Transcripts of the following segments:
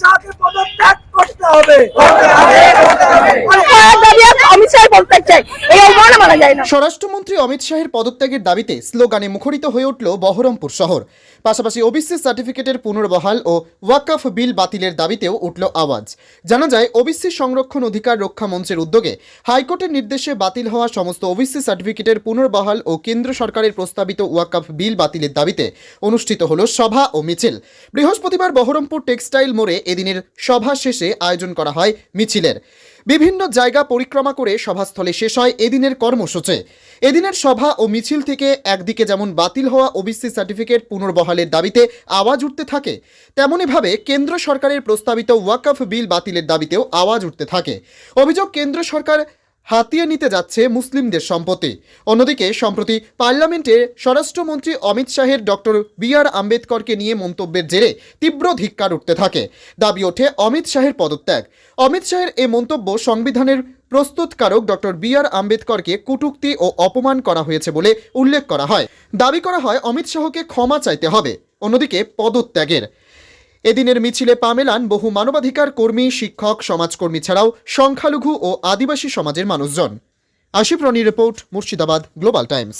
শাহকে পদত্যাগ করতে হবে। বলতে চাই স্বরাষ্ট্রমন্ত্রী অমিত শাহের পদত্যাগের দাবিতে স্লোগানে মুখরিত হয়ে উঠল বহরমপুর শহর। পাশাপাশি ওবিসি সার্টিফিকেটের পুনর্বহাল ও ওয়াকফ বিল বাতিলের দাবিতেও উঠল আওয়াজ। জানা যায়, ওবিসি সংরক্ষণ অধিকার রক্ষা মঞ্চের উদ্যোগে হাইকোর্টের নির্দেশে বাতিল হওয়া সমস্ত ওবিসি সার্টিফিকেটের পুনর্বহাল ও কেন্দ্র সরকারের প্রস্তাবিত ওয়াকফ বিল বাতিলের দাবিতে অনুষ্ঠিত হল সভা ও মিছিল। বৃহস্পতিবার বহরমপুর টেক্সটাইল মোড়ে এদিনের সভা শেষে আয়োজন করা হয় মিছিলের। বিভিন্ন জায়গা পরিক্রমা করে সভাস্থলে শেষ হয় এদিনের কর্মসূচি। এদিনের সভা ও মিছিল থেকে একদিকে যেমন বাতিল হওয়া ওবিসি সার্টিফিকেট পুনর্বহালের দাবিতে আওয়াজ উঠতে থাকে তেমনইভাবে কেন্দ্র সরকারের প্রস্তাবিত ওয়াকফ বিল বাতিলের দাবিতেও আওয়াজ উঠতে থাকে। অভিযোগ, কেন্দ্র সরকার হাতিয়ে নিতে যাচ্ছে মুসলিমদের সম্পত্তি। অন্যদিকে, সম্প্রতি পার্লামেন্টে স্বরাষ্ট্রমন্ত্রী অমিত শাহের ডক্টর বি আর আম্বেদকরকে নিয়ে মন্তব্যের জেরে তীব্র ধিক্কার উঠতে থাকে। দাবি ওঠে অমিত শাহের পদত্যাগ। অমিত শাহের এই মন্তব্য সংবিধানের প্রস্তুতকারক ডক্টর বি আর আম্বেদকরকে কটূক্তি ও অপমান করা হয়েছে বলে উল্লেখ করা হয়। দাবি করা হয় অমিত শাহকে ক্ষমা চাইতে হবে। অন্যদিকে, পদত্যাগের এদিনের মিছিলে পা মেলান বহু মানবাধিকার কর্মী, শিক্ষক, সমাজকর্মী ছাড়াও সংখ্যালঘু ও আদিবাসী সমাজের মানুষজন। Asif Roni report, Murshidabad, Global Times.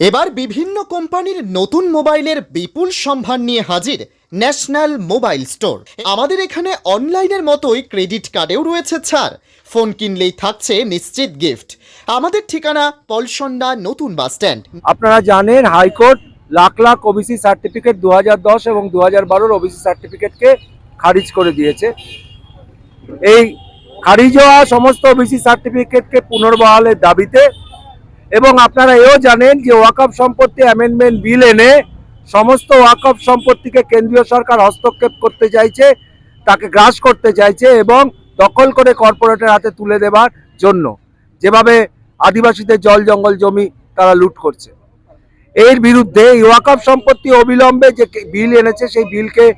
এবার বিভিন্ন কোম্পানির নতুন মোবাইলের বিপুল সম্ভার নিয়ে হাজির ন্যাশনাল মোবাইল স্টোর। আমাদের এখানে অনলাইনের মতোই ক্রেডিট কার্ডেও রয়েছে ছাড়। ফোন কিনলেই থাকছে নিশ্চিত গিফট। আমাদের ঠিকানা পলসন্ডা নতুন বাস স্ট্যান্ড আপনারা জানেন high court lakh lakh OBC certificate দু দশ এবং দু হাজার বারোর ওবিসি সার্টিফিকেটকে খারিজ করে দিয়েছে। এই খারিজ হওয়া সমস্ত ওবিসি সার্টিফিকেটকে পুনর্বহালের দাবিতে এবং আপনারা এও জানেন যে ওয়াকফ সম্পত্তি অ্যামেন্ডমেন্ট বিল এনে সমস্ত ওয়াকফ সম্পত্তিকে কেন্দ্রীয় সরকার হস্তক্ষেপ করতে চাইছে, তাকে গ্রাস করতে চাইছে এবং দখল করে কর্পোরেটের হাতে তুলে দেবার জন্য। যেভাবে আদিবাসীদের জল জঙ্গল জমি তারা লুট করছে। এর বিরুদ্ধে এই ওয়াকফ সম্পত্তি অবিলম্বে যে বিল এনেছে, সেই বিলকে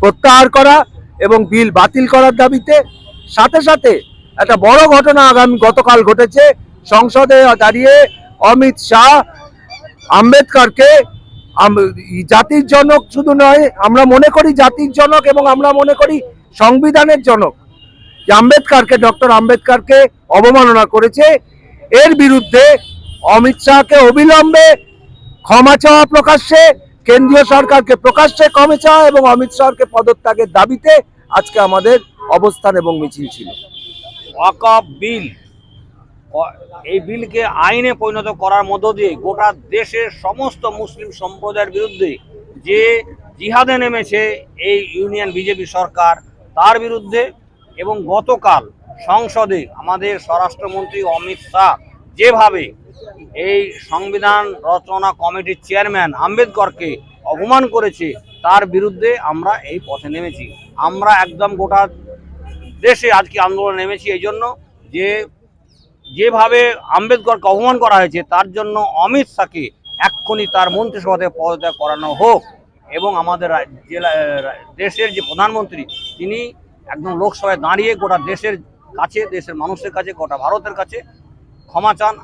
প্রত্যাহার করা এবং বিল বাতিল করার দাবিতে সাথে সাথে একটা বড় ঘটনা আগামী গতকাল ঘটেছে। সংসদে দাঁড়িয়ে অমিত শাহ আম্বেদকরকে আম- জাতির জনক শুধু নয়, আমরা মনে করি জাতির জনক এবং আমরা মনে করি সংবিধানের জনক। যে আম্বেদকরকে, ডক্টর আম্বেদকরকে অবমাননা করেছে। এর বিরুদ্ধে অমিত শাহকে অবিলম্বে ক্ষমা চাওয়া প্রকাশ্যে, কেন্দ্রীয় সরকারকে প্রকাশ্যে ক্ষমা চাওয়া এবং অমিত শাহকে পদত্যাগের দাবিতে আজকে আমাদের অবস্থান এবং মিছিল ছিল। বিল এই বিলকে আইনে পরিণত করার মধ্য দিয়ে গোটা দেশের সমস্ত মুসলিম সম্প্রদায়ের বিরুদ্ধে যে জিহাদে নেমেছে এই ইউনিয়ন বিজেপি সরকার, তার বিরুদ্ধে এবং গতকাল সংসদে আমাদের স্বরাষ্ট্রমন্ত্রী অমিত শাহ যেভাবে এই সংবিধান রচনা কমিটির চেয়ারম্যান আম্বেদকরকে অপমান করেছে। তার বিরুদ্ধে আমরা এই পথে নেমেছি। আমরা একদম গোটা দেশে আজকে আন্দোলন নেমেছি এই জন্য যে যেভাবে আম্বেদকরকে অপমান করা হয়েছে, তার জন্য অমিত শাহকে এক্ষুনি তার মন্ত্রিসভা থেকে পদত্যাগ করানো হোক এবং আমাদের জেলা দেশের যে প্রধানমন্ত্রী, তিনি একদম লোকসভায় দাঁড়িয়ে গোটা দেশের কাছে, দেশের মানুষের কাছে, গোটা ভারতের কাছে ক্ষমা চান।